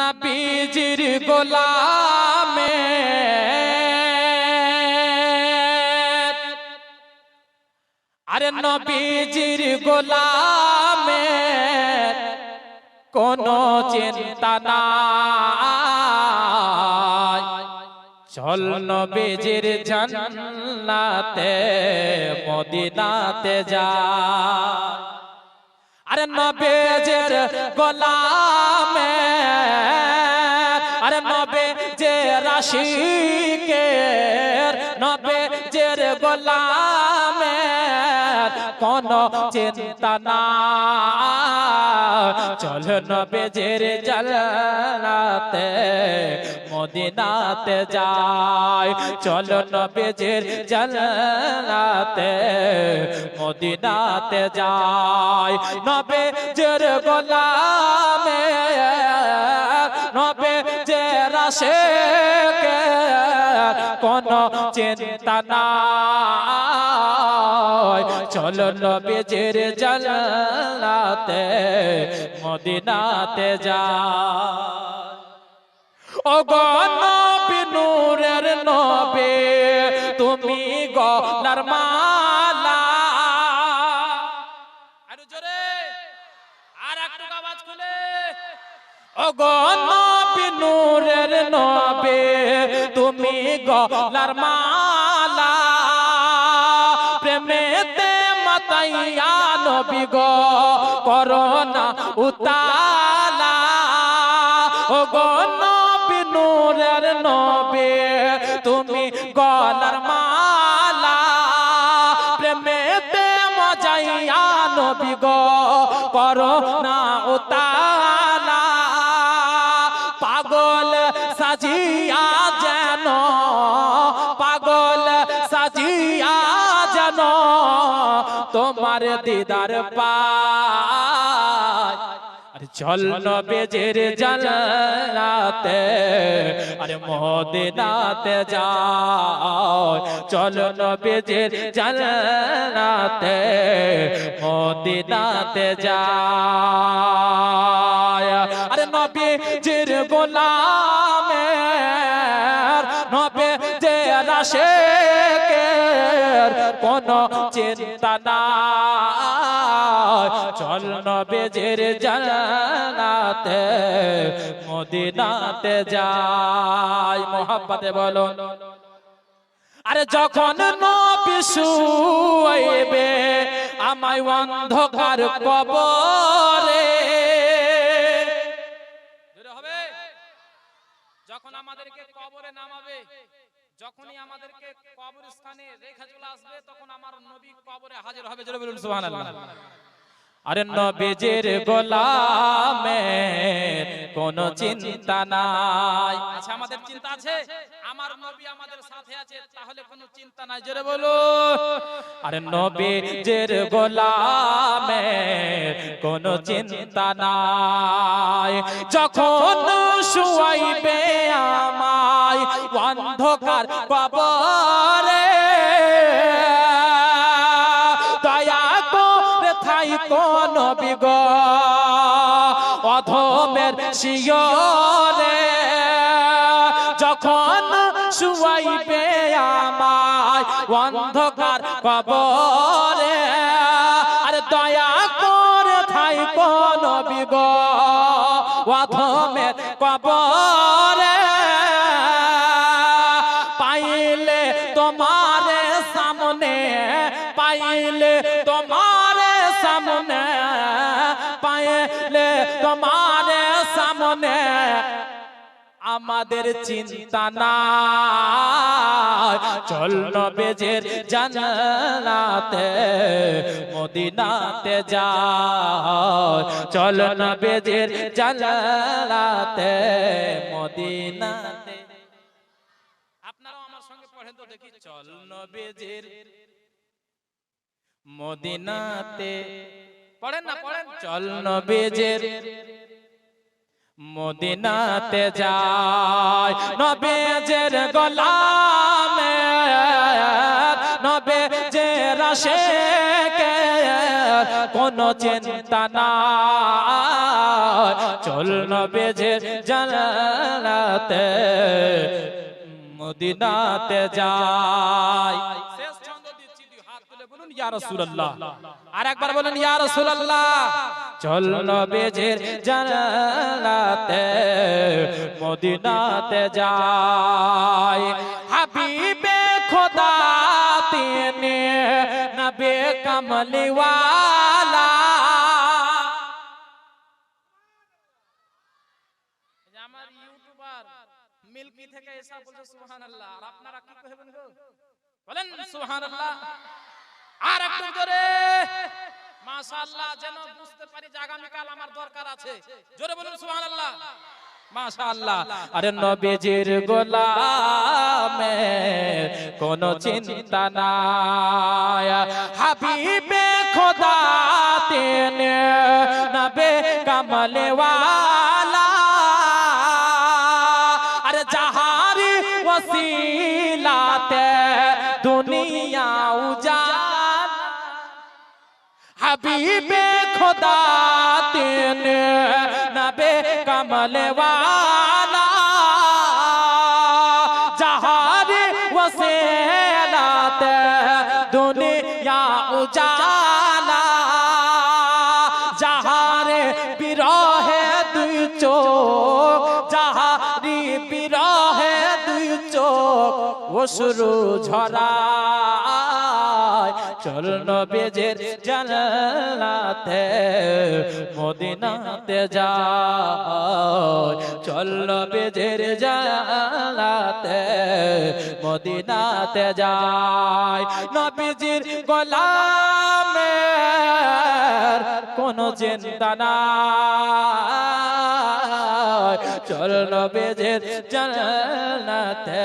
নবীজির গোলামে। আরে নবীজির গোলামে কোনো চিন্তা নাই। চল নবীজির জান্নাতে মদিনাতে যা। আরে নবেজের গোলামে আরে নবে যে রাশিকের নবে যে গোলামে কোন চিন্তা না। চল নবে জের জলাতে মদিনাতে যায় চল নবে জের জলাতে মদিনাতে যায় নবে জের গোলামে নবে যে রাশে কোন চিন্তা চল নবে জের জলাতে মদিনাতে যা। ও গো নূরের নবে, তুমি গলার মালা ও গো নূরের নবে গলার মালা প্রেমেতে মাতাইয়া নবী গো, করোনা উতালা। ও গো নবী নূরের নবে, তুমি গলার মালা প্রেমেতে মজাইয়া নবী গো, করোনা উতালা। পাগল সাজিয়া তোমার দিদার পায়। আরে চল নবেজের জালাতে আরে মদিনাতে যাও। চল নবেজের জালাতে মদিনাতে যায় আরে নবীজির গোলামে নবে যে রাশেকের কোন চিন্তা নাই। চল নবেজের জানাতে মদিনাতে যাই। মোহাব্বতে বলো আরে যখন নবী শুইবে আমায় অন্ধকার কবরে। যখন আমাদেরকে কবরে নামাবে যখনই আমাদেরকে কবরস্থানে রেখা চলে আসবে তখন আমার নবী কবরে হাজির হবে জোরে বলুন সুবহানাল্লাহ। আরে নবীজির গোলামে কোন চিন্তা নাই। আচ্ছা আমাদের চিন্তা আছে? আমার নবী আমাদের সাথে আছে তাহলে কোনো চিন্তা নাই। জোরে বলো। আরে নবীজির গোলামে কোন চিন্তা নাই। যখন শুয়াইবে আমায় অন্ধকার কবরে শিয়রে যখন শুয়াইবে আমায় অন্ধকার পাব কবরে, আর দয়া করে থাই কোন বিগ অধমের কবরে। পাইলে তোমারে সামনে, পাইলে তোমারে সামনে, পাইলে তোমারে আমাদের চিন্তা না চল নবেজের জানাতে মদিনাতে যাও চল নবেজের জানাতে মদিনাতে। আপনারাও আমার সঙ্গে পড়েন তো দেখি। চল মদিনাতে। পড়েন না, পড়েন। চল নবেজের মদিনাতে যায়। নবেজের গোলামে, নবেজের আশেকে কোন চিন্তা নাই। চল চল নবেজে জানাতে মদিনাতে যাই শেষ ছন্দ দিচ্ছি হাত তুলে বলুন, ইয়া রাসূলুল্লাহ। আর একবার বলুন, ইয়া রাসূলুল্লাহ। চল নবেজে জানাতে মদিনাতে যাই হাবিবে খোদা তিনে, নবে কমলি ওয়ালা এই আমার ইউটিউবার মিল্কি থেকে এসা বলছে সুবহানাল্লাহ। আর একটু জোরে। মাশাআল্লাহ, যেন বুঝতে পারি যে আগামী কাল আমার দরকার আছে। জোরে বলুন, সুবহানাল্লাহ। মাশাআল্লাহ, আরে নবীজির গোলামে কোনো চিন্তা নাই। হাবিবে খোদা তেনে, নবে কামলে ওয়ালা হাবিবে খোদা তেনে নবে কমলে ওয়ালা জাহারি ওসিলাতে দুনিয়া উজালা। যাহারে বিরহে দুই চোখ, যাহারি বিরহে দুই চোখ, অসুরু ঝরায় চল নবেজের জানাতে মদিনাতে যা চল নবেজের জানাতে মদিনাতে যায় নবীজির গোলামের কোনো চিন্তা নাই। চল নবেজের জানাতে